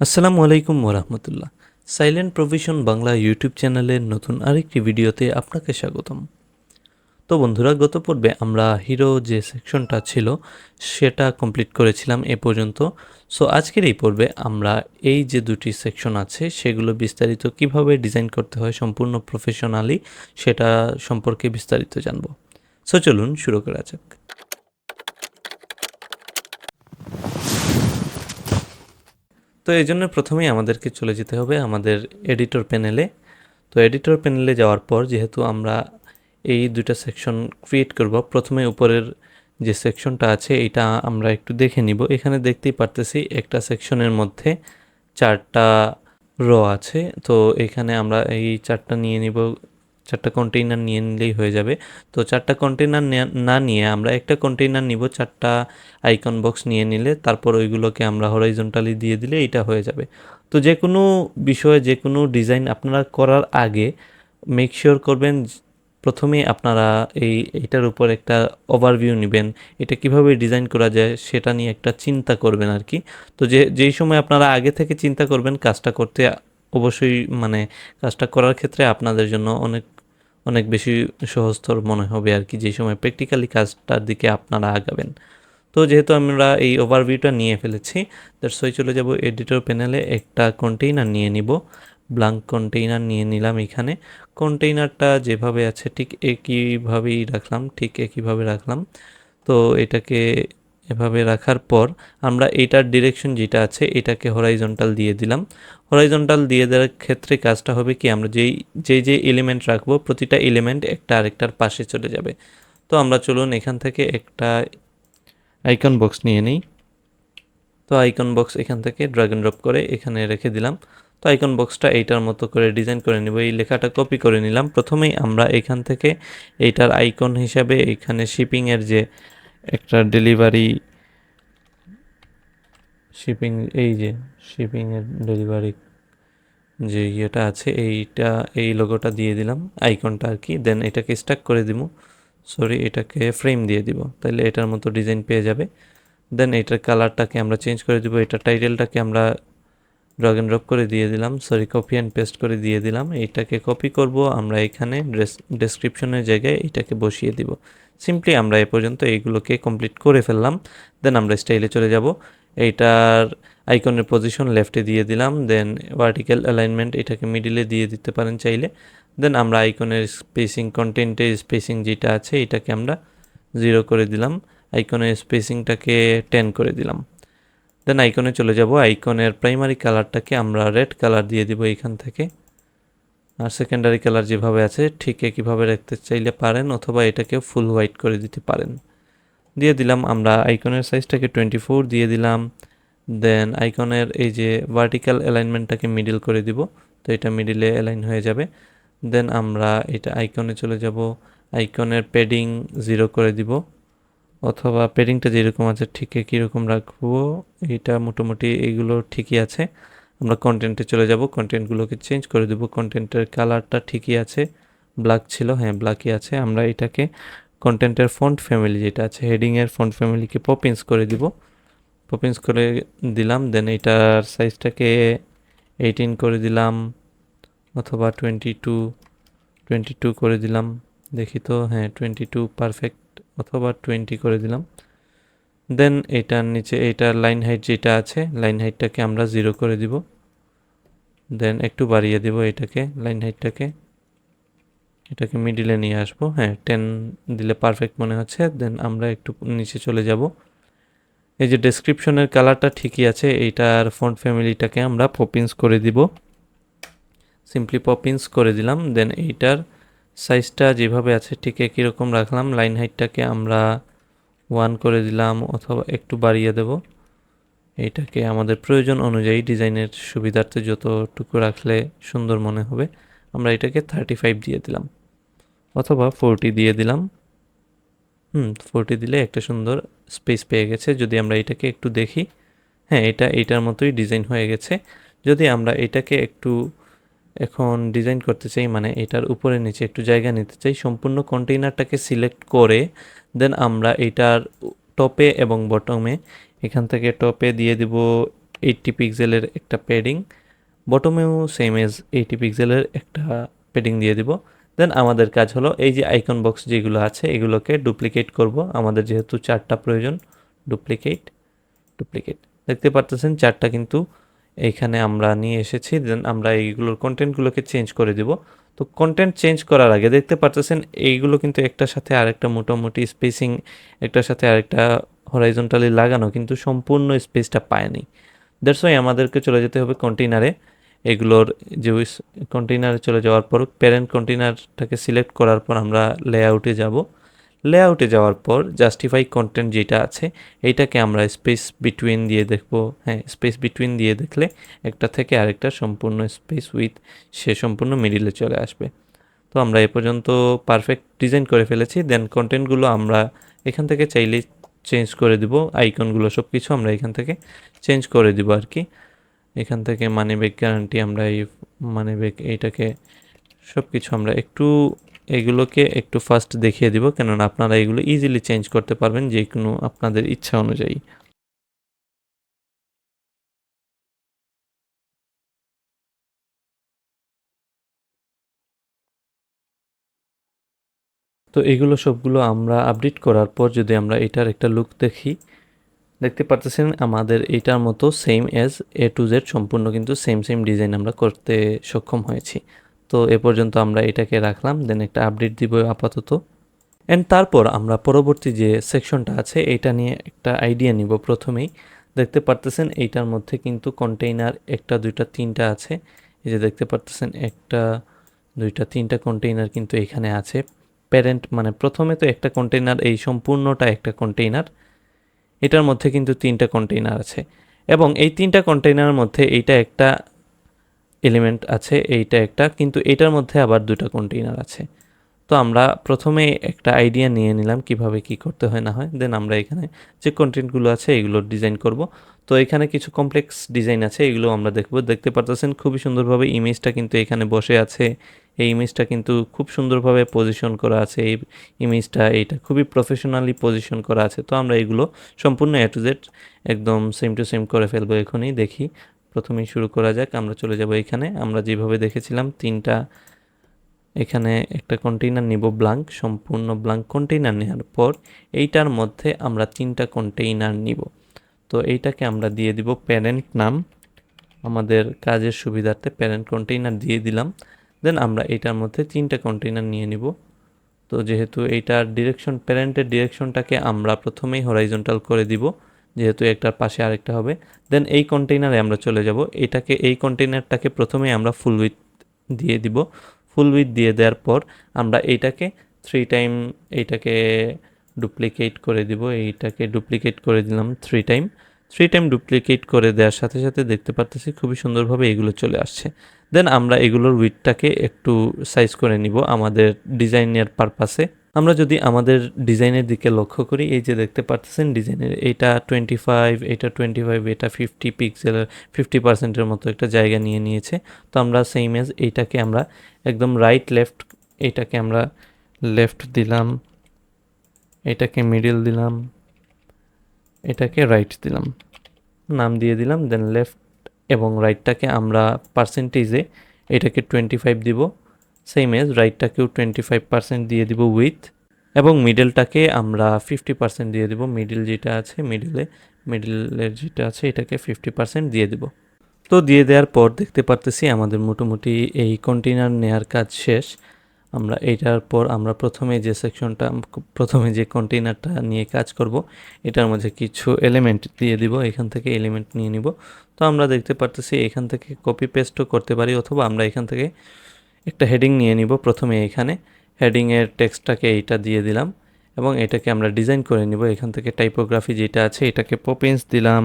আসসালামু আলাইকুম ওরহমতুল্লাহ সাইলেন্ট প্রভিশন বাংলা ইউটিউব চ্যানেলের নতুন আরেকটি ভিডিওতে আপনাকে স্বাগতম। তো বন্ধুরা, গত পর্বে আমরা হিরো যে সেকশনটা ছিল, সেটা কমপ্লিট করেছিলাম এ পর্যন্ত। সো আজকের এই পর্বে আমরা এই যে দুটি সেকশন আছে, সেগুলো বিস্তারিত কীভাবে ডিজাইন করতে হয় সম্পূর্ণ প্রফেশনালি, সেটা সম্পর্কে বিস্তারিত জানব। সো চলুন শুরু করা যাক। তো এই জন্য প্রথমেই আমাদেরকে চলে যেতে হবে আমাদের এডিটর প্যানেলে। তো এডিটর প্যানেলে যাওয়ার পর যেহেতু আমরা এই দুইটা সেকশন ক্রিয়েট করব, প্রথমে উপরের যে সেকশনটা আছে এটা আমরা একটু দেখে নিব। এখানে দেখতেই পারতেছি একটা সেকশনের মধ্যে চারটা র আছে। তো এখানে আমরা এই চারটা নিয়ে নিব চারটা কন্টেইনার নিয়ে নিলেই হয়ে যাবে। তো চারটা কন্টেইনার না নিয়ে আমরা একটা কন্টেইনার নিব, চারটা আইকন বক্স নিয়ে নিলে তারপর ওইগুলোকে আমরা হরাইজন্টালি দিয়ে দিলে এটা হয়ে যাবে। তো যে কোনো বিষয়ে যে কোনো ডিজাইন আপনারা করার আগে মেক শিওর করবেন প্রথমেই আপনারা এই এটার উপর একটা ওভারভিউ নেবেন, এটা কীভাবে ডিজাইন করা যায় সেটা নিয়ে একটা চিন্তা করবেন আর কি। তো যে, যেই সময় আপনারা আগে থেকে চিন্তা করবেন কাজটা করতে, অবশ্যই মানে কাজটা করার ক্ষেত্রে আপনাদের জন্য অনেক অনেক বেশি সহজতর মনে হবে আর কি, যে সময় প্র্যাকটিক্যালি কাজটার দিকে আপনারা আগাবেন। তো যেহেতু আমরা এই ওভারভিউটা নিয়ে ফেলেছি দ্যাটস ওই চলে যাব এডিটর প্যানেলে একটা কন্টেইনার নিয়ে নিব। ব্লাঙ্ক কন্টেইনার নিয়ে নিলাম এখানে। কন্টেইনারটা যেভাবে আছে ঠিক একইভাবেই রাখলাম, ঠিক একইভাবে রাখলাম। তো এটাকে এভাবে রাখার পর আমরা এইটার ডিরেকশন যেটা আছে, এটাকে হরাইজন্টাল দিয়ে দিলাম। হরাইজন্টাল দিয়ে দেওয়ার ক্ষেত্রে কাজটা হবে কি, আমরা যেই যেই যে এলিমেন্ট রাখব, প্রতিটা এলিমেন্ট একটা আরেকটার পাশে চলে যাবে। তো আমরা চলুন এখান থেকে একটা আইকন বক্স নিয়ে নিই। তো আইকন বক্স এখান থেকে ড্রাগ অ্যান্ড ড্রপ করে এখানে রেখে দিলাম। তো আইকন বক্সটা এইটার মতো করে ডিজাইন করে নিব। এই লেখাটা কপি করে নিলাম। প্রথমেই আমরা এখান থেকে এইটার আইকন হিসাবে এখানে শিপিংয়ের যে একটা ডেলিভারি শিপিং এই যে শিপিংয়ের ডেলিভারি যে ইয়েটা আছে, এইটা, এই লোগোটা দিয়ে দিলাম আইকনটা আর কি দেন এটাকে স্টাক করে দিব। সরি এটাকে ফ্রেম দিয়ে দিব। তাহলে এটার মতো ডিজাইন পেয়ে যাবে। দেন এটার কালারটাকে আমরা চেঞ্জ করে দিব, এটার টাইটেলটাকে আমরা ড্রাগ অ্যান্ড ড্রপ করে দিয়ে দিলাম সরি কপি অ্যান্ড পেস্ট করে দিয়ে দিলাম এইটাকে কপি করব, আমরা এখানে ডেসক্রিপশনের জায়গায় এটাকে বসিয়ে দিব। সিম্পলি আমরা এ পর্যন্ত এইগুলোকে কমপ্লিট করে ফেললাম দেন আমরা স্টাইলে চলে যাব। এইটার আইকনের পজিশন লেফটে দিয়ে দিলাম দেন ভার্টিক্যাল অ্যালাইনমেন্ট এটাকে মিডিলে দিয়ে দিতে পারেন চাইলে। দেন আমরা আইকনের স্পেসিং কন্টেন্টের স্পেসিং যেটা আছে, এটাকে আমরা জিরো করে দিলাম। আইকনের স্পেসিংটাকে টেন করে দিলাম। দেন আইকনে চলে যাব। আইকনের প্রাইমারি কালারটাকে আমরা রেড কালার দিয়ে দিব এখান থেকে। আর সেকেন্ডারি কালার যেভাবে আছে, ঠিক একইভাবে রাখতে চাইলে পারেন অথবা এটাকে ফুল হোয়াইট করে দিতে পারেন। দিয়ে দিলাম আমরা আইকনের সাইজটাকে টোয়েন্টি ফোর দিয়ে দিলাম। দেন আইকনের এই যে ভার্টিক্যাল অ্যালাইনমেন্টটাকে মিডিল করে দিব। তো এটা মিডিলে অ্যালাইন হয়ে যাবে। দেন আমরা এটা আইকনে চলে যাব। আইকনের প্যাডিং জিরো করে দিব। অথবা পেডিংটা যেরকম আছে, ঠিক কীরকম রাখব। এইটা মোটামুটি এইগুলো ঠিকই আছে। আমরা কন্টেন্টে চলে যাব। কন্টেন্টগুলোকে চেঞ্জ করে দেবো। কন্টেন্টের কালারটা ঠিকই আছে। ব্ল্যাক ছিল হ্যাঁ ব্ল্যাকই আছে। আমরা এটাকে কন্টেন্টের ফন্ট ফ্যামিলি যেটা আছে হেডিংয়ের ফন্ট ফ্যামিলিকে পপিন্স করে দিব। পপিন্স করে দিলাম। দেন এটার সাইজটাকে এইটিন করে দিলাম অথবা টোয়েন্টি টু টোয়েন্টি টু করে দিলাম। দেখি তো হ্যাঁ টোয়েন্টি টু পারফেক্ট অথবা টোয়েন্টি করে দিলাম। দেন এটার নিচে এইটার লাইন হাইট যেটা আছে লাইন হাইটটাকে আমরা জিরো করে দিব। দেন একটু বাড়িয়ে দিব এটাকে লাইন হাইটটাকে এটাকে মিডিলে নিয়ে আসব। হ্যাঁ টেন দিলে পারফেক্ট মনে হচ্ছে। দেন আমরা একটু নিচে চলে যাব। এই যে ডেসক্রিপশনের কালারটা ঠিকই আছে, এইটার ফন্ট ফ্যামিলিটাকে আমরা পপিন্স করে দিব। সিম্পলি পপিন্স করে দিলাম। দেন এইটার সাইজটা যেভাবে আছে, ঠিক একই রকম রাখলাম। লাইন হাইটটাকে আমরা ওয়ান করে দিলাম অথবা একটু বাড়িয়ে দেব। এইটাকে আমাদের প্রয়োজন অনুযায়ী ডিজাইনের সুবিধার্থে যতটুকু রাখলে সুন্দর মনে হবে, আমরা এটাকে থার্টি ফাইভ দিয়ে দিলাম। অথবা ফোরটি দিয়ে দিলাম। হুম ফোরটি দিলে একটা সুন্দর স্পেস পেয়ে গেছে। যদি আমরা এটাকে একটু দেখি হ্যাঁ এটা এইটার মতোই ডিজাইন হয়ে গেছে। যদি আমরা এটাকে একটু এখন ডিজাইন করতে চাই মানে এটার উপরে নিচে একটু জায়গা নিতে চাই, সম্পূর্ণ কন্টেইনারটাকে সিলেক্ট করে দেন আমরা এটার টপে এবং বটমে এখান থেকে টপে দিয়ে দিব এইটটি পিক্সেলের একটা প্যাডিং বটমেও সেম এজ এইটি পিক্সেলের একটা প্যাডিং দিয়ে দিব। দেন আমাদের কাজ হলো এই যে আইকন বক্স যেগুলো আছে, এগুলোকে ডুপ্লিকেট করব। আমাদের যেহেতু চারটা প্রয়োজন ডুপ্লিকেট ডুপ্লিকেট দেখতে পারতেছেন, চারটা কিন্তু এইখানে আমরা নিয়ে এসেছি দেন আমরা এইগুলোর কন্টেন্টগুলোকে চেঞ্জ করে দিব। তো কন্টেন্ট চেঞ্জ করার আগে দেখতে পারতেছেন, এইগুলো কিন্তু একটার সাথে আরেকটা মোটামুটি স্পেসিং একটার সাথে আরেকটা হরাইজন্টালি লাগানো, কিন্তু সম্পূর্ণ স্পেসটা পায়নি। দ্যাটস ওয়াই আমাদেরকে চলে যেতে হবে কন্টেইনারে এগুলোর যে উইস কন্টেইনারে চলে যাওয়ার পর প্যারেন্ট কন্টেইনারটাকে সিলেক্ট করার পর আমরা লেআউটে যাব। লেআউটে যাওয়ার পর জাস্টিফাই কন্টেন্ট যেটা আছে এইটাকে আমরা স্পেস বিটুইন দিয়ে দেখব। হ্যাঁ স্পেস বিটুইন দিয়ে দেখলে একটা থেকে আরেকটা সম্পূর্ণ স্পেস উইথ সে সম্পূর্ণ মিডিলে চলে আসবে। তো আমরা এ পর্যন্ত পারফেক্ট ডিজাইন করে ফেলেছি। দেন কন্টেন্টগুলো আমরা এখান থেকে চাইলে চেঞ্জ করে দিব। আইকনগুলো সব কিছু আমরা এখান থেকে চেঞ্জ করে দিব আর কি। এখান থেকে মানি ব্যাগ গ্যারান্টি আমরা এই মানি ব্যাগ এইটাকে সব কিছু আমরা একটু এগুলোকে একটু ফার্স্ট দেখিয়ে দিব, কেননা আপনারা এগুলো ইজিলি চেঞ্জ করতে পারবেন যে কোনো আপনাদের ইচ্ছা অনুযায়ী। তো এগুলো সবগুলো আমরা আপডেট করার পর যদি আমরা এটার একটা লুক দেখি, দেখতে পারতেছেন আমাদের এটার মতো same as A to Z সম্পূর্ণ কিন্তু সেম সেম ডিজাইন আমরা করতে সক্ষম হয়েছি। তো এ পর্যন্ত আমরা এটাকে রাখলাম দেন একটা আপডেট দিব আপাতত। অ্যান্ড তারপর আমরা পরবর্তী যে সেকশনটা আছে এটা নিয়ে একটা আইডিয়া নিব প্রথমেই। দেখতে পারতেছেন এইটার মধ্যে কিন্তু কন্টেইনার একটা, দুইটা, তিনটা আছে। এই যে দেখতে পারতেছেন একটা, দুইটা, তিনটা কন্টেইনার কিন্তু এখানে আছে। প্যারেন্ট মানে প্রথমে তো একটা কন্টেইনার এই সম্পূর্ণটা একটা কন্টেইনার এটার মধ্যে কিন্তু তিনটা কন্টেইনার আছে। এবং এই তিনটা কন্টেইনারের মধ্যে এইটা একটা এলিমেন্ট আছে এইটা একটা, কিন্তু এটার মধ্যে আবার দুটা কন্টেইনার আছে। তো আমরা প্রথমে একটা আইডিয়া নিয়ে নিলাম কীভাবে কি করতে হয় না হয় দেন আমরা এখানে যে কন্টেন্টগুলো আছে এগুলোর ডিজাইন করব। তো এখানে কিছু কমপ্লেক্স ডিজাইন আছে, এগুলো আমরা দেখব। দেখতে পারতেছেন খুবই সুন্দরভাবে ইমেজটা কিন্তু এখানে বসে আছে। এই ইমেজটা কিন্তু খুব সুন্দরভাবে পজিশন করা আছে। এই ইমেজটা এইটা খুবই প্রফেশনালি পজিশন করা আছে। তো আমরা এগুলো সম্পূর্ণ এ টু জেড একদম সেম টু সেম করে ফেলব এখনই, দেখি। প্রথমেই শুরু করা যাক, আমরা চলে যাব এখানে। আমরা যেভাবে দেখেছিলাম, তিনটা, এখানে একটা কন্টেইনার নিব ব্লাঙ্ক সম্পূর্ণ ব্লাঙ্ক কন্টেইনার নেওয়ার পর এইটার মধ্যে আমরা তিনটা কন্টেইনার নিব। তো এইটাকে আমরা দিয়ে দিব প্যারেন্ট নাম আমাদের কাজের সুবিধার্থে প্যারেন্ট কন্টেইনার দিয়ে দিলাম। দেন আমরা এইটার মধ্যে তিনটা কন্টেইনার নিয়ে নিব। তো যেহেতু এইটার ডিরেকশন প্যারেন্টের ডিরেকশনটাকে আমরা প্রথমেই হরাইজন্টাল করে দিব। যেহেতু একটার পাশে আরেকটা হবে দেন এই কন্টেইনারে আমরা চলে যাব। এটাকে, এই কন্টেইনারটাকে প্রথমে আমরা ফুল উইথ দিয়ে দিব। ফুল উইথ দিয়ে দেওয়ার পর আমরা এইটাকে থ্রি টাইম এইটাকে ডুপ্লিকেট করে দিব। এইটাকে ডুপ্লিকেট করে দিলাম three time three time duplicate করে দেওয়ার সাথে সাথে দেখতে পারতেছি খুবই সুন্দরভাবে এগুলো চলে আসছে। দেন আমরা এগুলোর উইথটাকে একটু সাইজ করে নিব। আমাদের ডিজাইনের পারপাসে আমরা যদি আমাদের ডিজাইনের দিকে লক্ষ্য করি, এই যে দেখতে পারতেছেন ডিজাইনের, এটা টোয়েন্টি ফাইভ এটা টোয়েন্টি ফাইভ এটা ফিফটি পিক্সেলের ফিফটি পার্সেন্টের মতো একটা জায়গা নিয়ে নিয়েছে। তো আমরা সেম এজ এইটাকে আমরা একদম রাইট লেফট এইটাকে আমরা লেফট দিলাম, এটাকে মিডিল দিলাম, এটাকে রাইট দিলাম, নাম দিয়ে দিলাম দেন লেফট এবং রাইটটাকে আমরা পার্সেন্টেজে এটাকে টোয়েন্টি ফাইভ দিব। সেম এজ রাইটটাকেও টোয়েন্টি ফাইভ পার্সেন্ট দিয়ে দিব উইথ এবং মিডলটাকে আমরা ফিফটি পার্সেন্ট দিয়ে দিব। মিডিল যেটা আছে মিডিলে মিডিলের যেটা আছে, এটাকে ফিফটি পার্সেন্ট দিয়ে দিব। তো দিয়ে দেওয়ার পর দেখতে পারতেছি আমাদের মোটামুটি এই কন্টেনার নেয়ার কাজ শেষ। আমরা এইটার পর আমরা প্রথমে যে সেকশনটা প্রথমে যে কন্টেনারটা নিয়ে কাজ করব, এটার মধ্যে কিছু এলিমেন্ট দিয়ে দিব, এখান থেকে এলিমেন্ট নিয়ে নিব। তো আমরা দেখতে পারতেছি এখান থেকে কপি পেস্টও করতে পারি অথবা আমরা এখান থেকে একটা হেডিং নিয়ে নিব। প্রথমে এখানে হেডিংয়ের টেক্সটটাকে এইটা দিয়ে দিলাম এবং এটাকে আমরা ডিজাইন করে নিব। এখান থেকে টাইপোগ্রাফি যেটা আছে, এটাকে পপিন্স দিলাম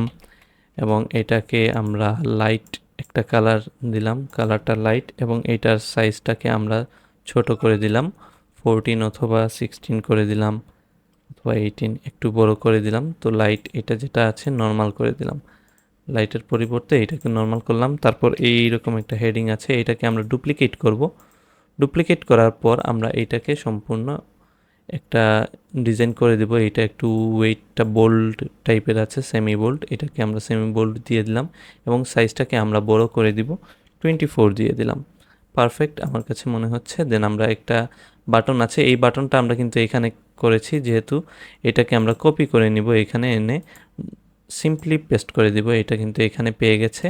এবং এটাকে আমরা লাইট একটা কালার দিলাম কালারটা লাইট এবং এটার সাইজটাকে আমরা ছোট করে দিলাম। ফোরটিন অথবা সিক্সটিন করে দিলাম অথবা এইটিন একটু বড় করে দিলাম। তো লাইট এটা যেটা আছে নর্মাল করে দিলাম। লাইটের পরিবর্তে এটাকে নর্মাল করলাম। তারপর এই রকম একটা হেডিং আছে, এটাকে আমরা ডুপ্লিকেট করব। ডুপ্লিকেট করার পর আমরা এইটাকে সম্পূর্ণ একটা ডিজাইন করে দেব। এটা একটু ওয়েটটা বোল্ড টাইপের আছে সেমি বোল্ড এটাকে আমরা সেমি বোল্ড দিয়ে দিলাম এবং সাইজটাকে আমরা বড় করে দিব। টোয়েন্টি ফোর দিয়ে দিলাম। পারফেক্ট আমার কাছে মনে হচ্ছে। দেন আমরা একটা বাটন আছে, এই বাটনটা আমরা কিন্তু এখানে করেছি। যেহেতু এটাকে আমরা কপি করে নিব, এখানে এনে সিম্পলি পেস্ট করে দিব, এটা কিন্তু এখানে পেয়ে গেছে।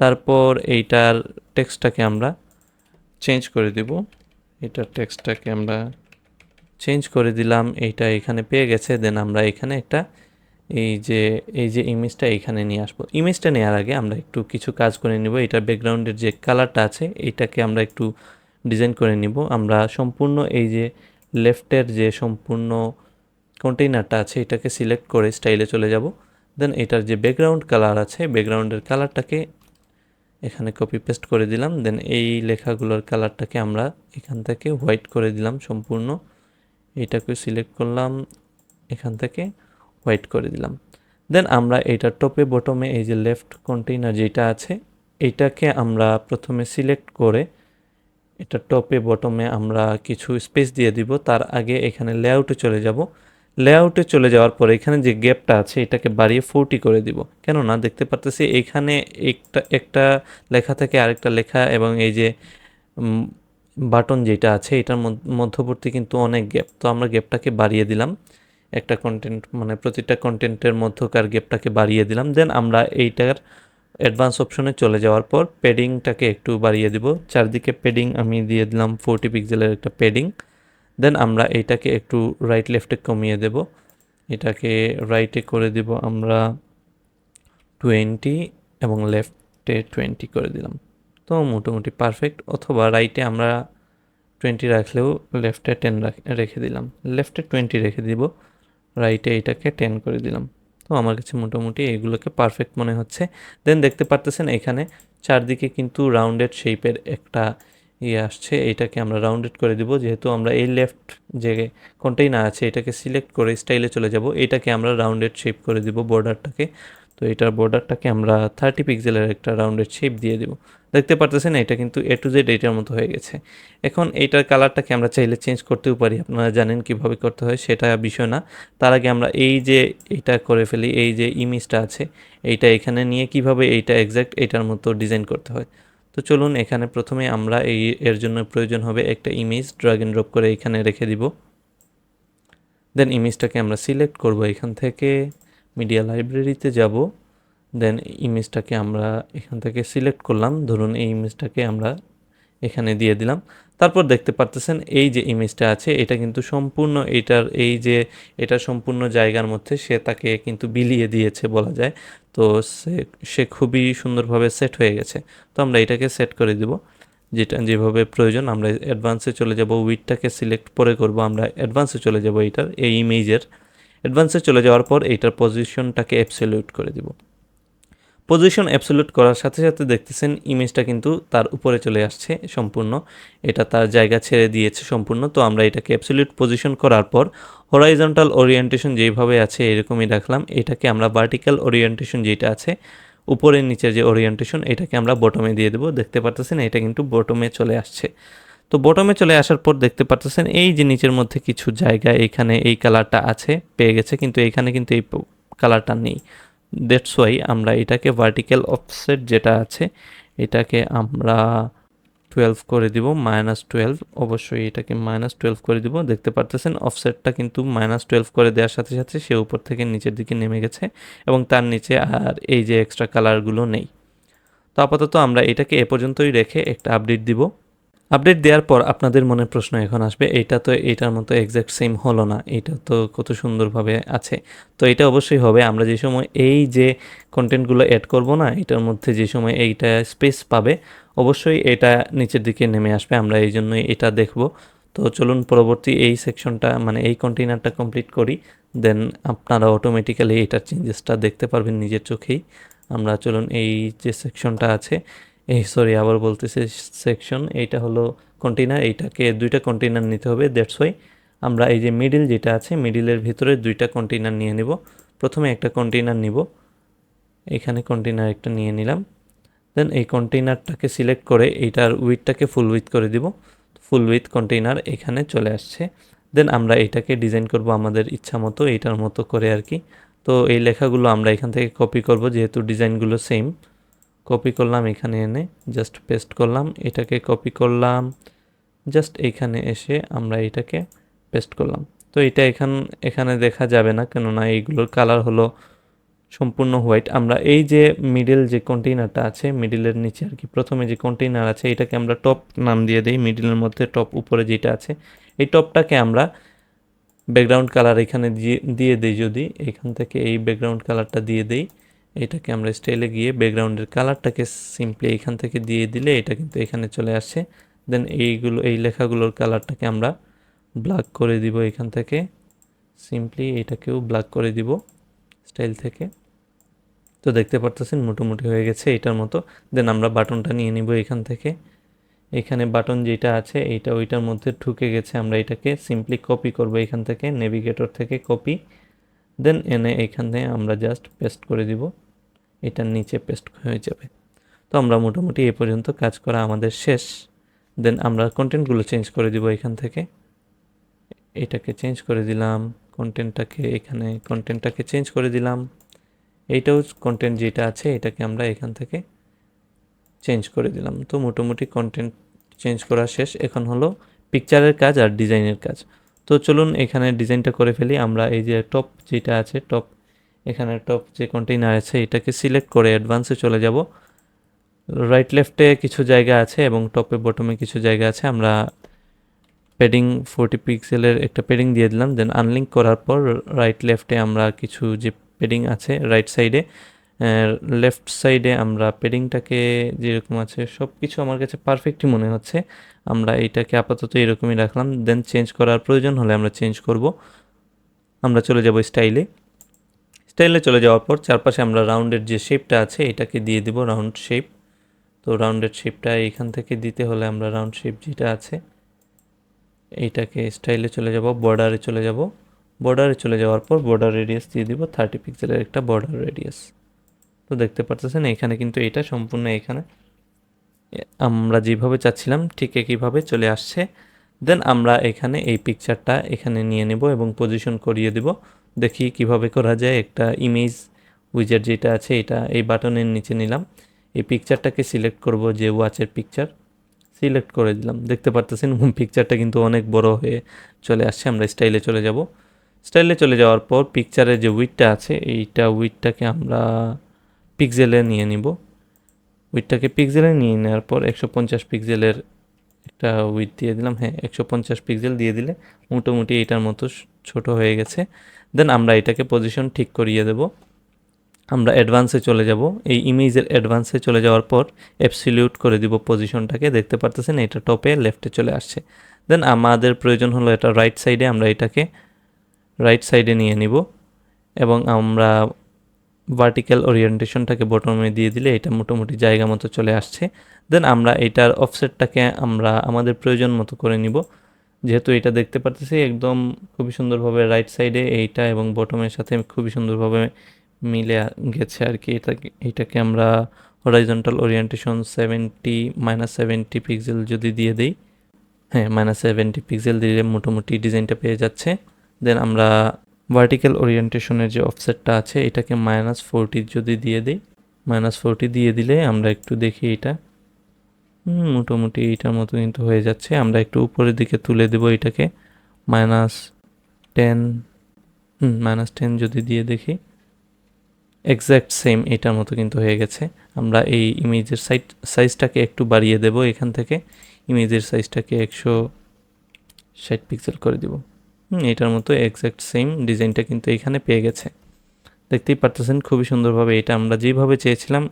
তারপর এইটার টেক্সটটাকে আমরা চেঞ্জ করে দিব। এটার টেক্সটটাকে আমরা চেঞ্জ করে দিলাম, এইটা এখানে পেয়ে গেছে। দেন আমরা এখানে একটা এই যে এই যে ইমেজটা এখানে নিয়ে আসব। ইমেজটা নেওয়ার আগে আমরা একটু কিছু কাজ করে নিব। এটা ব্যাকগ্রাউন্ডের যে কালারটা আছে এইটাকে আমরা একটু ডিজাইন করে নিব। আমরা সম্পূর্ণ এই যে লেফটের যে সম্পূর্ণ কন্টেইনারটা আছে, এটাকে সিলেক্ট করে স্টাইলে চলে যাব। দেন এটার যে ব্যাকগ্রাউন্ড কালার আছে ব্যাকগ্রাউন্ডের কালারটাকে এখানে কপি পেস্ট করে দিলাম। দেন এই লেখাগুলোর কালারটাকে আমরা এখান থেকে হোয়াইট করে দিলাম সম্পূর্ণ। এটাকে সিলেক্ট করলাম, এখান থেকে হোয়াইট করে দিলাম। দেন আমরা এইটার টপে বটমে এই যে লেফট কন্টেইনার যেটা আছে এইটাকে আমরা প্রথমে সিলেক্ট করে এটা টপে বটমে আমরা কিছু স্পেস দিয়ে দিব। তার আগে এখানে লেআউটে চলে যাব। লেআউটে চলে যাওয়ার পর এখানে যে গ্যাপটা আছে, এটাকে বাড়িয়ে ফোরটি করে দিব। কেননা দেখতে পারতেছি এখানে একটা একটা লেখা থেকে, আরেকটা লেখা এবং এই যে বাটন যেটা আছে, এটার মধ্যবর্তী কিন্তু অনেক গ্যাপ তো আমরা গ্যাপটাকে বাড়িয়ে দিলাম। একটা কন্টেন্ট মানে প্রতিটা কন্টেন্টের মধ্যকার গ্যাপটাকে বাড়িয়ে দিলাম। দেন আমরা এইটার অ্যাডভান্স অপশনে চলে যাওয়ার পর পেডিংটাকে একটু বাড়িয়ে দিব। চারদিকে পেডিং আমি দিয়ে দিলাম ফোরটি পিক্সেলের একটা পেডিং দেন আমরা এইটাকে একটু রাইট লেফটে কমিয়ে দেব। এটাকে রাইটে করে দিব আমরা টোয়েন্টি এবং লেফটে টোয়েন্টি করে দিলাম। তো মোটামুটি পারফেক্ট অথবা রাইটে আমরা টোয়েন্টি রাখলেও লেফটে টেন রেখে দিলাম। লেফটে টোয়েন্টি রেখে দিব রাইটে এটাকে টেন করে দিলাম। তো আমার কাছে মোটামুটি এগুলোকে পারফেক্ট মনে হচ্ছে। দেন দেখতে পারতেছেন এখানে চারদিকে কিন্তু রাউন্ডেড শেপের একটা ইয়ে আসছে, এটাকে আমরা রাউন্ডেড করে দিব। যেহেতু আমরা এই লেফট যে কন্টেইনার আছে, এটাকে সিলেক্ট করে স্টাইলে চলে যাব। এটাকে আমরা রাউন্ডেড শেপ করে দিব বর্ডারটাকে তো এটার বর্ডারটাকে আমরা থার্টি পিক্সেলের একটা রাউন্ডেড শেপ দিয়ে দিব। দেখতে পারতেছেন, এটা কিন্তু এ টু জেড এইটার মতো হয়ে গেছে। এখন এইটার কালারটাকে আমরা চাইলে চেঞ্জ করতেও পারি। আপনারা জানেন কীভাবে করতে হয়, সেটা বিষয় না। তার আগে আমরা এই যে এইটা করে ফেলি, এই যে ইমেজটা আছে, এইটা এখানে নিয়ে কীভাবে এইটা এক্স্যাক্ট এইটার মতো ডিজাইন করতে হয়। তো চলুন এখানে প্রথমে আমরা এই এর জন্য প্রয়োজন হবে একটা ইমেজ ড্রাগ এন্ড ড্রপ করে এখানে রেখে দিব। দেন ইমেজটাকে আমরা সিলেক্ট করব এখান থেকে মিডিয়া লাইব্রেরিতে যাব। দেন ইমেজটাকে আমরা এখান থেকে সিলেক্ট করলাম। ধরুন এই ইমেজটাকে আমরা এখানে দিয়ে দিলাম। তারপর দেখতে পারতেছেন এই যে ইমেজটা আছে, এটা কিন্তু সম্পূর্ণ এটার, এই যে এটা সম্পূর্ণ জায়গার মধ্যে সে তাকে কিন্তু বিলিয়ে দিয়েছে বলা যায়। তো সে সে খুবই সুন্দরভাবে সেট হয়ে গেছে। তো আমরা এটাকে সেট করে দিব। যেটা, যেভাবে প্রয়োজন, আমরা অ্যাডভান্সে চলে যাব উইথটাকে সিলেক্ট পরে করব, আমরা অ্যাডভান্সে চলে যাব এইটার এই ইমেজের অ্যাডভান্সে চলে যাওয়ার পর এইটার পজিশনটাকে অ্যাবসলিউট করে দিব। পজিশন অ্যাবসোলিউট করার সাথে সাথে দেখতেছেন ইমেজটা কিন্তু তার উপরে চলে আসছে সম্পূর্ণ। এটা তার জায়গা ছেড়ে দিয়েছে সম্পূর্ণ। তো আমরা এটাকে অ্যাবসোলিউট পজিশন করার পর হরাইজন্টাল ওরিয়েন্টেশন যেইভাবে আছে এরকমই রাখলাম। এটাকে আমরা ভার্টিক্যাল ওরিয়েন্টেশন যেটা আছে, উপরের নিচের যে ওরিয়েন্টেশন এটাকে আমরা বটমে দিয়ে দেবো। দেখতে পারতেছেন এটা কিন্তু বটমে চলে আসছে। তো বটমে চলে আসার পর দেখতে পারতেছেন এই যে নিচের মধ্যে কিছু জায়গা এইখানে এই কালারটা আছে, পেয়ে গেছে। কিন্তু এইখানে কিন্তু এই কালারটা নেই। দ্যাটস ওয়াই আমরা এটাকে ভার্টিক্যাল অফসেট যেটা আছে, এটাকে আমরা টুয়েলভ করে দিব মাইনাস টুয়েলভ অবশ্যই এটাকে মাইনাস টুয়েলভ করে দিব। দেখতে পারতেছেন অফসেটটা কিন্তু মাইনাস টুয়েলভ করে দেওয়ার সাথে সাথে সে উপর থেকে নিচের দিকে নেমে গেছে এবং তার নিচে আর এই যে এক্সট্রা কালারগুলো নেই। তো আপাতত আমরা এটাকে এ পর্যন্তই রেখে একটা আপডেট দিব। আপডেট দেওয়ার পর আপনাদের মনে প্রশ্ন এখন আসবে, এটা তো এটার মতো এক্স্যাক্ট সেম হলো না, এটা তো কত সুন্দরভাবে আছে। তো এটা অবশ্যই হবে, আমরা যে সময় এই যে কন্টেন্টগুলো অ্যাড করব না, এটার মধ্যে যে সময় এইটা স্পেস পাবে, অবশ্যই এটা নিচের দিকে নেমে আসবে, আমরা এই জন্যই এটা দেখব। তো চলুন পরবর্তী এই সেকশনটা মানে এই কন্টেনারটা কমপ্লিট করি দেন আপনারা অটোমেটিক্যালি এটার চেঞ্জেসটা দেখতে পারবেন নিজের চোখেই। আমরা চলুন এই যে সেকশনটা আছে এই সরি আবার বলতেছি সেকশন এইটা হলো কন্টেনার এইটাকে দুইটা কন্টেনার নিতে হবে দ্যাটস ওয়াই আমরা এই যে মিডিল যেটা আছে মিডিলের ভিতরে দুইটা কন্টেনার নিয়ে নিব। প্রথমে একটা কন্টেনার নিব, এখানে কন্টেনার একটা নিয়ে নিলাম দেন এই কন্টেনারটাকে সিলেক্ট করে এইটার উইথটাকে ফুল উইথ করে দিব। ফুল উইথ কন্টেনার এখানে চলে আসছে। দেন আমরা এটাকে ডিজাইন করব আমাদের ইচ্ছা মতো, এইটার মতো করে আর কি। তো এই লেখাগুলো আমরা এখান থেকে কপি করব, যেহেতু ডিজাইনগুলো সেম কপি করলাম এখানে এনে জাস্ট পেস্ট করলাম, এটাকে কপি করলাম জাস্ট এখানে এসে আমরা এটাকে পেস্ট করলাম। তো এটা এখান, এখানে দেখা যাবে না, কেননা এইগুলোর কালার হলো সম্পূর্ণ হোয়াইট আমরা এই যে মিডিল যে কন্টেইনারটা আছে মিডিলের নিচে আর কি, প্রথমে যে কন্টেইনার আছে, এটাকে আমরা টপ নাম দিয়ে দিই মিডিলের মধ্যে টপ উপরে যেটা আছে, এই টপটাকে আমরা ব্যাকগ্রাউন্ড কালার এখানে দিয়ে দিয়ে দিই যদি, এখান থেকে এই ব্যাকগ্রাউন্ড কালারটা দিয়ে দিই। এটাকে আমরা স্টাইলে গিয়ে ব্যাকগ্রাউন্ডের কালারটাকে সিম্পলি এখান থেকে দিয়ে দিলে এটা কিন্তু এখানে চলে আসছে দেন এইগুলো, এই লেখাগুলোর কালারটাকে আমরা ব্ল্যাক করে দিব এখান থেকে। সিম্পলি এটাকেও ব্ল্যাক করে দিব স্টাইল থেকে। তো দেখতে পারতেছেন মোটামুটি হয়ে গেছে এটার মতো। দেন আমরা বাটনটা নিয়ে নিব এখান থেকে। এখানে বাটন যেটা আছে এইটা ওইটার মধ্যে ঢুকে গেছে। আমরা এটাকে সিম্পলি কপি করব এখান থেকে নেভিগেটর থেকে কপি দেন এনে এখানে আমরা জাস্ট পেস্ট করে দিব। এটার নিচে পেস্ট হয়ে যাবে। তো আমরা মোটামুটি এ পর্যন্ত কাজ করা আমাদের শেষ। দেন আমরা কন্টেন্টগুলো চেঞ্জ করে দিব এখান থেকে। এটাকে চেঞ্জ করে দিলাম কন্টেন্টটাকে এখানে কন্টেন্টটাকে চেঞ্জ করে দিলাম। এইটাও কন্টেন্ট যেটা আছে এটাকে আমরা এখান থেকে চেঞ্জ করে দিলাম। তো মোটামুটি কন্টেন্ট চেঞ্জ করা শেষ। এখন হলো পিকচারের কাজ আর ডিজাইনের কাজ। তো চলুন এখানে ডিজাইনটা করে ফেলি। আমরা এই যে টপ যেটা আছে টপ এখানে টপ যে কন্টেইনার আছে, এটাকে সিলেক্ট করে অ্যাডভান্সে চলে যাব। রাইট লেফটে কিছু জায়গা আছে এবং টপে বটমে কিছু জায়গা আছে। আমরা প্যাডিং ফোরটি পিক্সেলের একটা প্যাডিং দিয়ে দিলাম দেন আনলিঙ্ক করার পর রাইট লেফটে আমরা কিছু যে প্যাডিং আছে রাইট সাইডে লেফট সাইডে আমরা প্যাডিংটাকে যেরকম আছে সব কিছু আমার কাছে পারফেক্টই মনে হচ্ছে। আমরা এইটাকে আপাতত এরকমই রাখলাম দেন চেঞ্জ করার প্রয়োজন হলে আমরা চেঞ্জ করব। আমরা চলে যাব স্টাইলে স্টাইলে চলে যাওয়ার পর চারপাশে আমরা রাউন্ডের যে শেপটা আছে, এটাকে দিয়ে দিব রাউন্ড শেপ তো রাউন্ডের শেপটা এখান থেকে দিতে হলে আমরা রাউন্ড শেপ যেটা আছে, এইটাকে স্টাইলে চলে যাব বর্ডারে চলে যাব। বর্ডারে চলে যাওয়ার পর বর্ডার রেডিয়াস দিয়ে দিব থার্টি পিক্সেলের একটা বর্ডার রেডিয়াস তো দেখতে পাচ্ছেন এখানে কিন্তু এটা সম্পূর্ণ এখানে। আমরা যেভাবে চাচ্ছিলাম, ঠিক একইভাবে চলে আসছে। দেন আমরা এখানে এই পিকচারটা এখানে নিয়ে নেব এবং পজিশন করিয়ে দেব। দেখি কীভাবে করা যায়। একটা ইমেজ উইজার যেটা আছে, এটা এই বাটনের নিচে নিলাম। এই পিকচারটাকে সিলেক্ট করব যে ওয়াচের পিকচার সিলেক্ট করে দিলাম। দেখতে পারতেছেন পিকচারটা কিন্তু অনেক বড় হয়ে চলে আসছে। আমরা স্টাইলে চলে যাব। স্টাইলে চলে যাওয়ার পর পিকচারের যে উইথটা আছে, এইটা উইথটাকে আমরা পিক্সেলে নিয়ে নিব। উইথটাকে পিক্সেলে নিয়ে নেওয়ার পর একশো পঞ্চাশ পিক্সেলের একটা উইথ দিয়ে দিলাম। হ্যাঁ একশো পঞ্চাশ পিক্সেল দিয়ে দিলে মোটামুটি এটার মতো ছোট হয়ে গেছে। দেন আমরা এটাকে পজিশন ঠিক করিয়ে দেব। আমরা অ্যাডভান্সে চলে যাব। এই ইমেজের অ্যাডভান্সে চলে যাওয়ার পর অ্যাপসিলিউট করে দিব পজিশনটাকে দেখতে পারতেছেন এটা টপে লেফটে চলে আসছে। দেন আমাদের প্রয়োজন হলো এটা রাইট সাইডে আমরা এটাকে রাইট সাইডে নিয়ে নিব। এবং আমরা ভার্টিক্যাল ওরিয়েন্টেশনটাকে বটমে দিয়ে দিলে এটা মোটামুটি জায়গা মতো চলে আসছে। দেন আমরা এটার অফসেটটাকে আমরা আমাদের প্রয়োজন মতো করে নিব। যেহেতু এটা দেখতে পারতেছি, একদম খুবই সুন্দরভাবে রাইট সাইডে এইটা এবং বটমের সাথে খুবই সুন্দরভাবে মিলে গেছে আর কি এটা এটাকে আমরা horizontal orientation seventy minus seventy pixel যদি দিয়ে দিই হ্যাঁ মাইনাস সেভেন্টি পিক্সেল দিলে মোটামুটি ডিজাইনটা পেয়ে যাচ্ছে। দেন আমরা ভার্টিক্যাল ওরিয়েন্টেশনের যে অফসেটটা আছে, এটাকে মাইনাস ফোরটি যদি দিয়ে দিই মাইনাস ফোরটি দিয়ে দিলে আমরা একটু দেখি এটা। মোটামুটি এইটার মতো কিন্তু হয়ে যাচ্ছে। আমরা একটু উপরের দিকে তুলে দেব এটাকে মাইনাস টেন। হুম, মাইনাস টেন যদি দিয়ে দেখি। এক্স্যাক্ট সেম এটার মতো কিন্তু হয়ে গেছে। আমরা এই ইমেজের সাইজ সাইজটাকে একটু বাড়িয়ে দেব এখান থেকে। ইমেজের সাইজটাকে একশো ষাট পিক্সেল করে দিব। এটার মতো এক্স্যাক্ট সেম ডিজাইনটা কিন্তু এখানে পেয়ে গেছে। দেখতেই পারতেছেন খুবই সুন্দরভাবে এটা। আমরা যেভাবে চেয়েছিলাম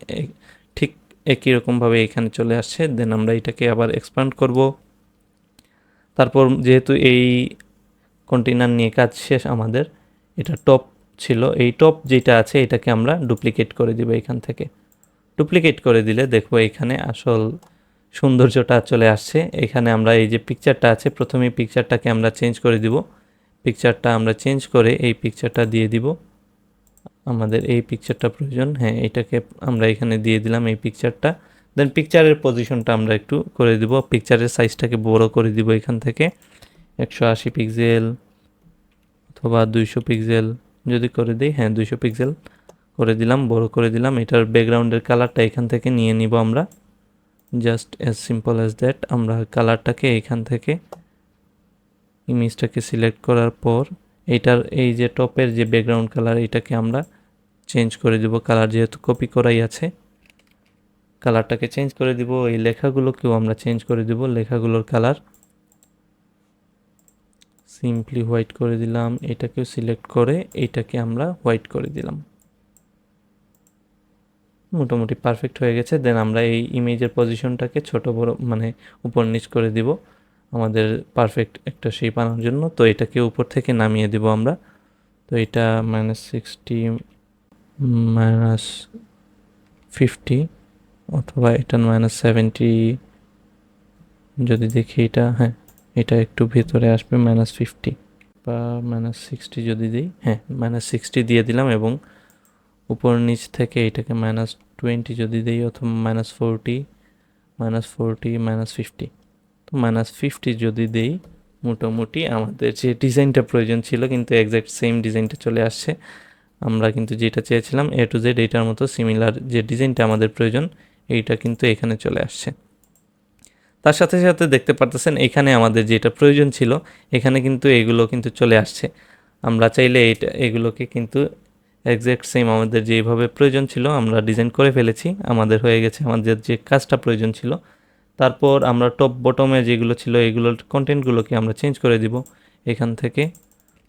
ঠিক একই রকমভাবে এখানে চলে আসছে। দেন আমরা এটাকে আবার এক্সপান্ড করব। তারপর যেহেতু এই কন্টেনার নিয়ে কাজ শেষ আমাদের, এটা টপ ছিল। এই টপ যেটা আছে, এটাকে আমরা ডুপ্লিকেট করে দিব এখান থেকে। ডুপ্লিকেট করে দিলে দেখব এখানে আসল সৌন্দর্যটা চলে আসছে। এখানে আমরা এই যে পিকচারটা আছে, প্রথমে পিকচারটাকে আমরা চেঞ্জ করে দিব। পিকচারটা আমরা চেঞ্জ করে এই পিকচারটা দিয়ে দিব। আমাদের এই পিকচারটা প্রয়োজন। হ্যাঁ এটাকে আমরা এখানে দিয়ে দিলাম এই পিকচারটা দেন পিকচারের পজিশনটা আমরা একটু করে দিব। পিকচারের সাইজটাকে বড় করে দিব এখান থেকে। একশো আশি পিক্সেল অথবা দুইশো পিক্সেল যদি করে দিই হ্যাঁ দুইশো পিক্সেল করে দিলাম, বড় করে দিলাম। এটার ব্যাকগ্রাউন্ডের কালারটা এখান থেকে নিয়ে নিব আমরা। Just as simple as that আমরা কালারটাকে এখান থেকে ইমেজটাকে সিলেক্ট করার পর এইটার এই যে টপের যে ব্যাকগ্রাউন্ড কালার এটাকে আমরা চেঞ্জ করে দিব। কালার যেহেতু কপি করাই আছে কালারটাকে চেঞ্জ করে দিব। এই লেখাগুলোকেও আমরা চেঞ্জ করে দিব। লেখাগুলোর কালার সিম্পলি হোয়াইট করে দিলাম। এটাকেও সিলেক্ট করে এইটাকে আমরা হোয়াইট করে দিলাম। মোটামুটি পারফেক্ট হয়ে গেছে। দেন আমরা এই ইমেজের পজিশনটাকে ছোট বড় মানে উপর নিচ করে দিব। আমাদের পারফেক্ট একটা শেপ আনার জন্য। তো এটাকে উপর থেকে নামিয়ে দিব আমরা। তো এটা মাইনাস সিক্সটি মাইনাস ফিফটি অথবা এটা মাইনাস সেভেন্টি যদি দেখি এটা হ্যাঁ এটা একটু ভেতরে আসবে মাইনাস ফিফটি বা মাইনাস সিক্সটি যদি দিই হ্যাঁ মাইনাস সিক্সটি দিয়ে দিলাম এবং উপর নিচ থেকে এটাকে মাইনাস টোয়েন্টি যদি দিই অথবা minus forty minus forty minus fifty minus fifty যদি দেই, মোটামুটি আমাদের যে ডিজাইনটা প্রয়োজন ছিল কিন্তু একজ্যাক্ট সেম ডিজাইনটা চলে আসছে। আমরা কিন্তু যেটা চেয়েছিলাম এ টু জেড এইটার মতো সিমিলার যে ডিজাইনটা আমাদের প্রয়োজন, এইটা কিন্তু এখানে চলে আসছে। তার সাথে সাথে দেখতে পারতেছেন এখানে আমাদের যেটা প্রয়োজন ছিল, এখানে কিন্তু এগুলো কিন্তু চলে আসছে। আমরা চাইলে এটা এগুলোকে কিন্তু একজ্যাক্ট সেম আমাদের যেভাবে প্রয়োজন ছিল আমরা ডিজাইন করে ফেলেছি। আমাদের হয়ে গেছে আমাদের যে কাজটা প্রয়োজন ছিল তারপর আমরা টপ বটমে যেগুলো ছিল এগুলোর কন্টেন্টগুলোকে আমরা চেঞ্জ করে দিব। এখান থেকে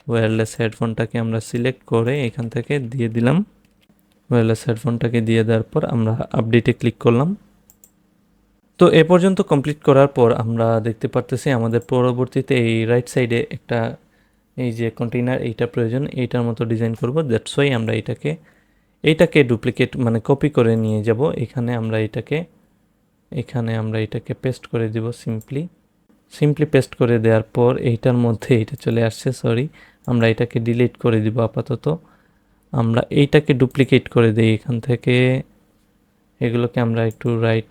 ওয়্যারলেস হেডফোনটাকে আমরা সিলেক্ট করে এখান থেকে দিয়ে দিলাম। ওয়্যারলেস হেডফোনটাকে দিয়ে দেওয়ার পর আমরা আপডেটে ক্লিক করলাম। তো এ পর্যন্ত কমপ্লিট করার পর আমরা দেখতে পারতেছি আমাদের পরবর্তীতে এই রাইট সাইডে একটা এই যে কন্টেইনার এইটা প্রয়োজন, এইটার মতো ডিজাইন করব। দ্যাটস ওয়াই আমরা এটাকে এইটাকে ডুপ্লিকেট মানে কপি করে নিয়ে যাব। এখানে আমরা এটাকে এখানে আমরা এটাকে পেস্ট করে দিব সিম্পলি সিম্পলি পেস্ট করে দেওয়ার পর এইটার মধ্যে এটা চলে আসছে সরি আমরা এটাকে ডিলিট করে দিব আপাতত। আমরা এইটাকে ডুপ্লিকেট করে দিই এখান থেকে। এগুলোকে আমরা একটু রাইট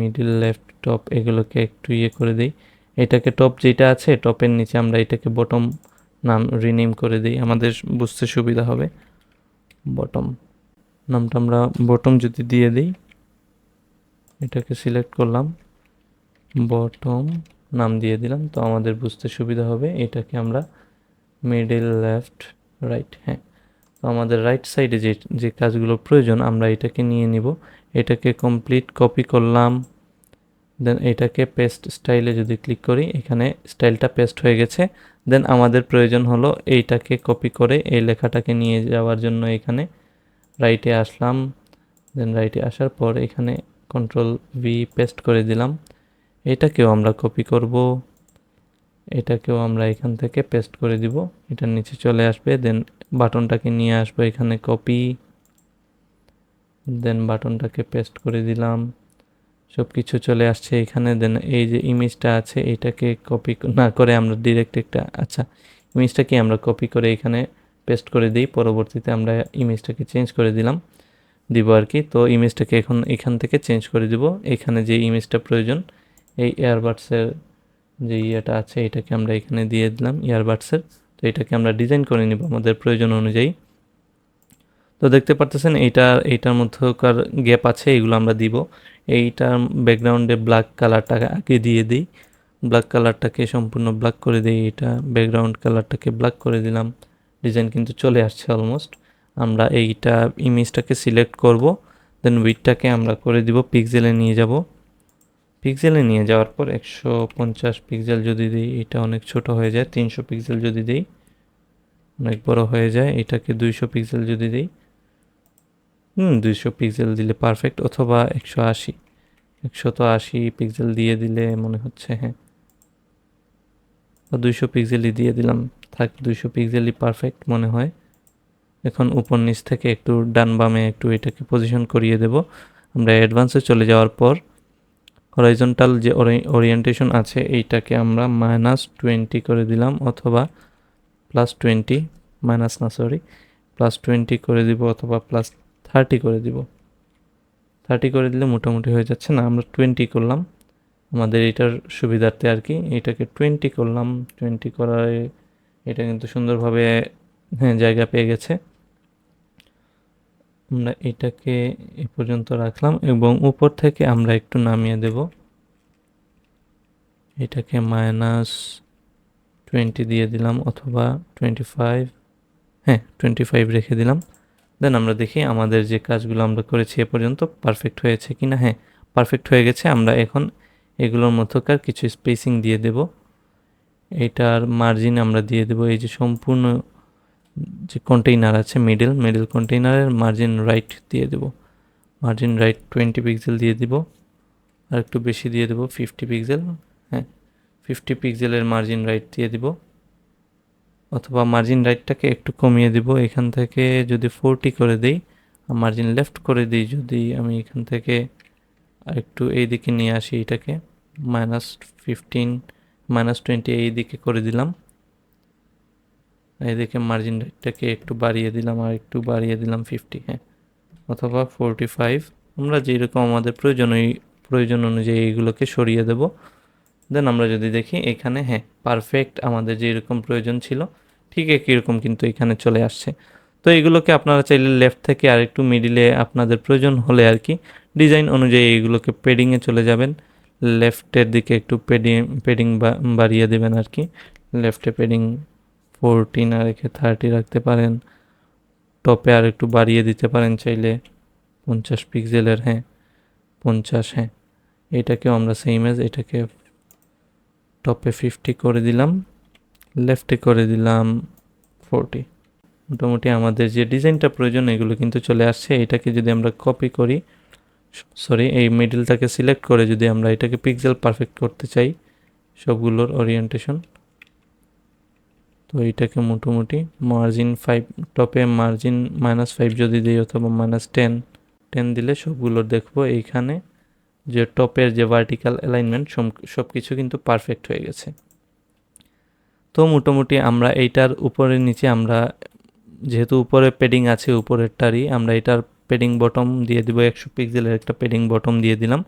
মিডিল লেফট টপ এগুলোকে একটু ইয়ে করে দিই। এটাকে টপ যেটা আছে টপের নিচে আমরা এটাকে বটম নাম রিনেম করে দিই। আমাদের বুঝতে সুবিধা হবে। বটম নামটা আমরা বটম যদি দিয়ে দিই। এটাকে সিলেক্ট করলাম বটম নাম দিয়ে দিলাম, তো আমাদের বুঝতে সুবিধা হবে, এটাকে আমরা মিডিল লেফট রাইট হ্যাঁ তো আমাদের রাইট সাইডে যে যে কাজগুলো প্রয়োজন, আমরা এটাকে নিয়ে নিব, এটাকে কমপ্লিট কপি করলাম দেন এটাকে পেস্ট স্টাইলে যদি ক্লিক করি, এখানে স্টাইলটা পেস্ট হয়ে গেছে দেন আমাদের প্রয়োজন হলো এইটাকে কপি করে এই লেখাটাকে নিয়ে যাওয়ার জন্য এখানে রাইটে আসলাম দেন রাইটে আসার পর এখানে কন্ট্রোল ভি পেস্ট করে দিলাম। এটাকেও আমরা কপি করব। এটাকেও আমরা এখান থেকে পেস্ট করে দিব। এটার নিচে চলে আসবে দেন বাটনটাকে নিয়ে আসব এখানে কপি দেন বাটনটাকে পেস্ট করে দিলাম। সব কিছু চলে আসছে এখানে। দেন এই যে ইমেজটা আছে, এটাকে কপি না করে আমরা ডিরেক্ট একটা আচ্ছা ইমেজটাকে আমরা কপি করে এখানে পেস্ট করে দিই। পরবর্তীতে আমরা ইমেজটাকে চেঞ্জ করে দিলাম। দিব আর কি। তো ইমেজটাকে এখন এখান থেকে চেঞ্জ করে দিব। এখানে যে ইমেজটা প্রয়োজন, এই এয়ারবাডসের যে ইয়েটা আছে, এটাকে আমরা এখানে দিয়ে দিলাম ইয়ারবাডসের তো এটাকে আমরা ডিজাইন করে নিব আমাদের প্রয়োজন অনুযায়ী। তো দেখতে পারতেছেন, এইটা, এইটার মধ্যকার গ্যাপ আছে, এগুলো আমরা দিব। এইটার ব্যাকগ্রাউন্ডে ব্ল্যাক কালারটা আগে দিয়ে দিই। ব্ল্যাক কালারটাকে সম্পূর্ণ ব্ল্যাক করে দিই। এটা ব্যাকগ্রাউন্ড কালারটাকে ব্ল্যাক করে দিলাম। ডিজাইন কিন্তু চলে আসছে অলমোস্ট আমরা এইটা ইমেজটাকে সিলেক্ট করব দেন উইথটাকে আমরা করে দিব পিক্সেলে নিয়ে যাব। পিক্সেলে নিয়ে যাওয়ার পর একশো পঞ্চাশ পিক্সেল যদি দিই, এটা অনেক ছোট হয়ে যায়, তিনশো পিক্সেল যদি দিই, অনেক বড় হয়ে যায়, এটাকে দুইশো পিক্সেল যদি দিই, হুম, দুইশো পিক্সেল দিলে পারফেক্ট অথবা একশো আশি, একশো তো আশি পিক্সেল দিয়ে দিলে মনে হচ্ছে হ্যাঁ। দুইশো পিক্সেলই দিয়ে দিলাম, থাক, দুইশো পিক্সেলই পারফেক্ট মনে হয়। এখন উপর নিচ থেকে একটু ডান বামে একটু এটাকে পজিশন করিয়ে দেব। আমরা অ্যাডভান্সে চলে যাওয়ার পর হরাইজন্টাল যে ওরিয়েন্টেশন আছে, এইটাকে আমরা মাইনাস টোয়েন্টি করে দিলাম অথবা প্লাস টোয়েন্টি মাইনাস না সরি প্লাস টোয়েন্টি করে দিব অথবা প্লাস থার্টি করে দিব। থার্টি করে দিলে মোটামুটি হয়ে যাচ্ছে না, আমরা টোয়েন্টি করলাম। আমাদের এটার সুবিধার্থে আর কি, এটাকে টোয়েন্টি করলাম। টোয়েন্টি করায় এটা কিন্তু সুন্দরভাবে হ্যাঁ জায়গা পেয়ে গেছে। আমরা এটাকে এ পর্যন্ত রাখলাম এবং উপর থেকে আমরা একটু নামিয়ে দেব। এটাকে মাইনাস টোয়েন্টি দিয়ে দিলাম অথবা টোয়েন্টি ফাইভ হ্যাঁ টোয়েন্টি ফাইভ রেখে দিলাম। দেন আমরা দেখি আমাদের যে কাজগুলো আমরা করেছি এ পর্যন্ত পারফেক্ট হয়েছে কি না? হ্যাঁ পারফেক্ট হয়ে গেছে। আমরা এখন এগুলোর মধ্যকার কিছু স্পেসিং দিয়ে দেব। এটার মার্জিন আমরা দিয়ে দেব। এই যে সম্পূর্ণ যে কন্টেইনার আছে মিডল মিডল কন্টেইনারের মার্জিন রাইট দিয়ে দেব। মার্জিন রাইট টোয়েন্টি পিক্সেল দিয়ে দিব। আর একটু বেশি দিয়ে দেব ফিফটি পিক্সেল হ্যাঁ ফিফটি পিক্সেলের মার্জিন রাইট দিয়ে দিব। অথবা মার্জিন রাইটটাকে একটু কমিয়ে দিব। এখান থেকে যদি ফোরটি করে দিই, আর মার্জিন লেফট করে দিই যদি আমি এখান থেকে আর একটু এই দিকে নিয়ে আসি এটাকে মাইনাস ফিফটিন মাইনাস টোয়েন্টি এই দিকে করে দিলাম। এদিকে মার্জিন রেটটাকে একটু বাড়িয়ে দিলাম আর একটু বাড়িয়ে দিলাম ফিফটি হ্যাঁ? অথবা ফোরটি ফাইভ আমরা যেরকম আমাদের প্রয়োজন, ওই প্রয়োজন অনুযায়ী এইগুলোকে সরিয়ে দেব। দেন আমরা যদি দেখি এখানে হ্যাঁ পারফেক্ট আমাদের যেরকম প্রয়োজন ছিল, ঠিক একই রকম কিন্তু এখানে চলে আসছে। তো এগুলোকে আপনারা চাইলে লেফট থেকে আর একটু মিডিলে আপনাদের প্রয়োজন হলে আর কি ডিজাইন অনুযায়ী এইগুলোকে পেডিংয়ে চলে যাবেন। লেফটের দিকে একটু পেডিং পেডিং বাড়িয়ে দেবেন আর কি। লেফটে পেডিং ফোরটি না রেখে থার্টি রাখতে পারেন। টপে আর একটু বাড়িয়ে দিতে পারেন চাইলে। পঞ্চাশ পিক্সেলের হ্যাঁ পঞ্চাশ হ্যাঁ। এটাকেও আমরা সেম এজ এটাকে টপে ফিফটি করে দিলাম লেফটে করে দিলাম ফোরটি মোটামুটি আমাদের যে ডিজাইনটা প্রয়োজন, এগুলো কিন্তু চলে আসছে। এটাকে যদি আমরা কপি করি সরি এই মিডলটাকে সিলেক্ট করে যদি আমরা এটাকে পিক্সেল পারফেক্ট করতে চাই, সবগুলোর ওরিয়েন্টেশন তো এইটাকে মোটামুটি মার্জিন ফাইভ টপে মার্জিন মাইনাস ফাইভ যদি দিই অথবা মাইনাস টেন টেন দিলে সবগুলো দেখব। এইখানে যে টপের যে ভার্টিক্যাল অ্যালাইনমেন্ট সব কিছু কিন্তু পারফেক্ট হয়ে গেছে। তো মোটামুটি আমরা এইটার উপরে নিচে আমরা, যেহেতু উপরে পেডিং আছে, উপরেরটারই, আমরা এটার পেডিং বটম দিয়ে দিব, একশো পিক্সেলের একটা পেডিং বটম দিয়ে দিলাম।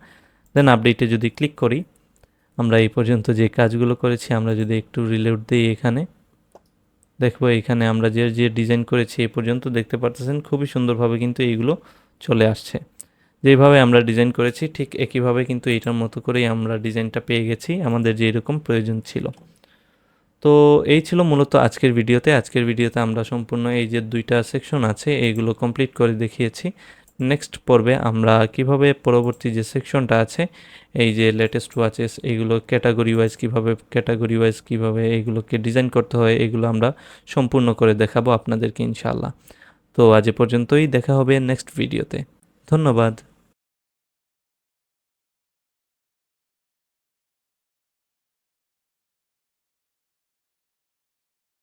দেন আপডেটে যদি ক্লিক করি, আমরা এই পর্যন্ত যে কাজগুলো করেছি, আমরা যদি একটু রিলেট দিই এখানে দেখব এখানে আমরা যে যে ডিজাইন করেছি এ পর্যন্ত দেখতে পারতেছেন, খুবই সুন্দরভাবে কিন্তু এইগুলো চলে আসছে। যেভাবে আমরা ডিজাইন করেছি, ঠিক একইভাবে কিন্তু এটার মতো করেই আমরা ডিজাইনটা পেয়ে গেছি, আমাদের যে এরকম প্রয়োজন ছিল। তো এই ছিল মূলত আজকের ভিডিওতে। আজকের ভিডিওতে আমরা সম্পূর্ণ এই যে দুইটা সেকশন আছে এইগুলো কমপ্লিট করে দেখিয়েছি। নেক্সট পর্বে আমরা কীভাবে পরবর্তী যে সেকশনটা আছে, এই যে লেটেস্ট ওয়াচেস এইগুলো ক্যাটাগরি ওয়াইজ কীভাবে ক্যাটাগরি ওয়াইজ কীভাবে এইগুলোকে ডিজাইন করতে হয়, এগুলো আমরা সম্পূর্ণ করে দেখাবো আপনাদেরকে ইনশাল্লাহ তো আজ পর্যন্তই, দেখা হবে নেক্সট ভিডিওতে ধন্যবাদ।